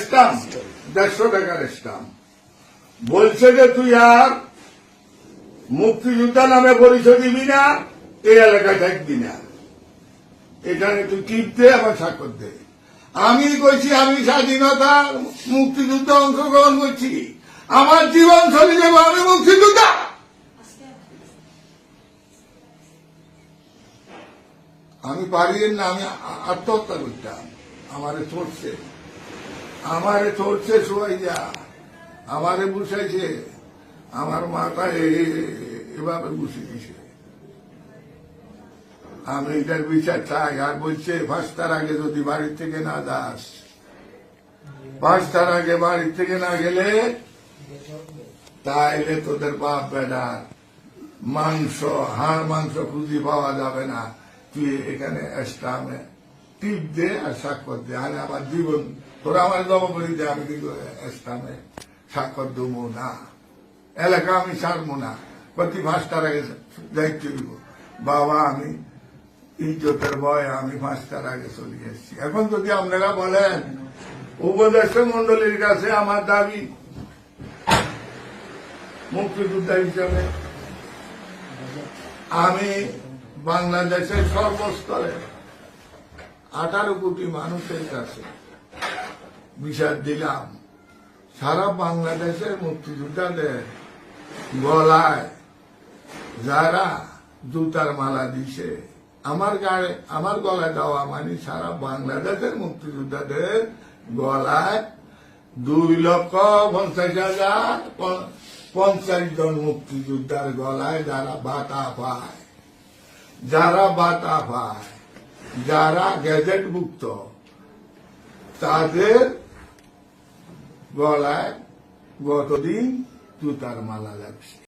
Stump, দেড়শো টাকার stump. বলছে যে তুই আর মুক্তিযোদ্ধা নামে পরিচয় দিবি না, এই এলাকায় থাকবি না। এখানে তুই টিপ দে, আবার স্বাক্ষর দে। আমি কইছি, আমি স্বাধীনতা মুক্তিযুদ্ধে অংশগ্রহণ করছি। আমার জীবন চলে যাব আমি মুক্তিযোদ্ধা। আমি পারি না, আমি আত্মহত্যা করতাম। আমার চড়ছে আমারে চড়ছে সবাই যা আমারে বুঝাইছে আমার মাথা এভাবে বুঝে দিছে। আমি এটার বিচার চাই, আর বলছে পাঁচটার আগে যদি বাড়ি থেকে না যাস পাঁচটার আগে বাড়ি থেকে না গেলে তাইলে তোদের বাপ বেটার মাংস, হাড় মাংস খুঁজি পাওয়া যাবে না। তুই এখানে স্টামে টিপ দে আর স্বাক্ষর দে আর আমার জীবন তোরা আমার জবাবলি দে, আমি কিন্তু স্টামে স্বাক্ষর দেবো না। এলাকা আমি ছাড়বো না। প্রতি পাঁচটার আগে দায়িত্ব দিব বাবা, আমি ইজ্জতের ভয় আমি পাঁচটার আগে চলে এসেছি। এখন যদি আপনারা বলেন, উপদেষ্টা মন্ডলীর কাছে আমার দাবি, মুক্তিযোদ্ধা হিসাবে, আমি বাংলাদেশের সর্বস্তরে আঠারো কোটি মানুষের কাছে বিচার দিলাম। সারা বাংলাদেশের মুক্তিযোদ্ধাদের গলায় যারা জুতার মালা দিছে, আমার গায়ে, আমার গলায় দেওয়া মানে সারা বাংলাদেশের মুক্তিযোদ্ধাদের গলায় দুই লক্ষ পঞ্চাশ হাজার পঞ্চাশ জন মুক্তিযোদ্ধার গলায় যারা বাতা পায়, যারা বাতা পায় যারা গ্যাজেটভুক্ত তাদের গলায় গতদিন জুতার মালা লাগছে?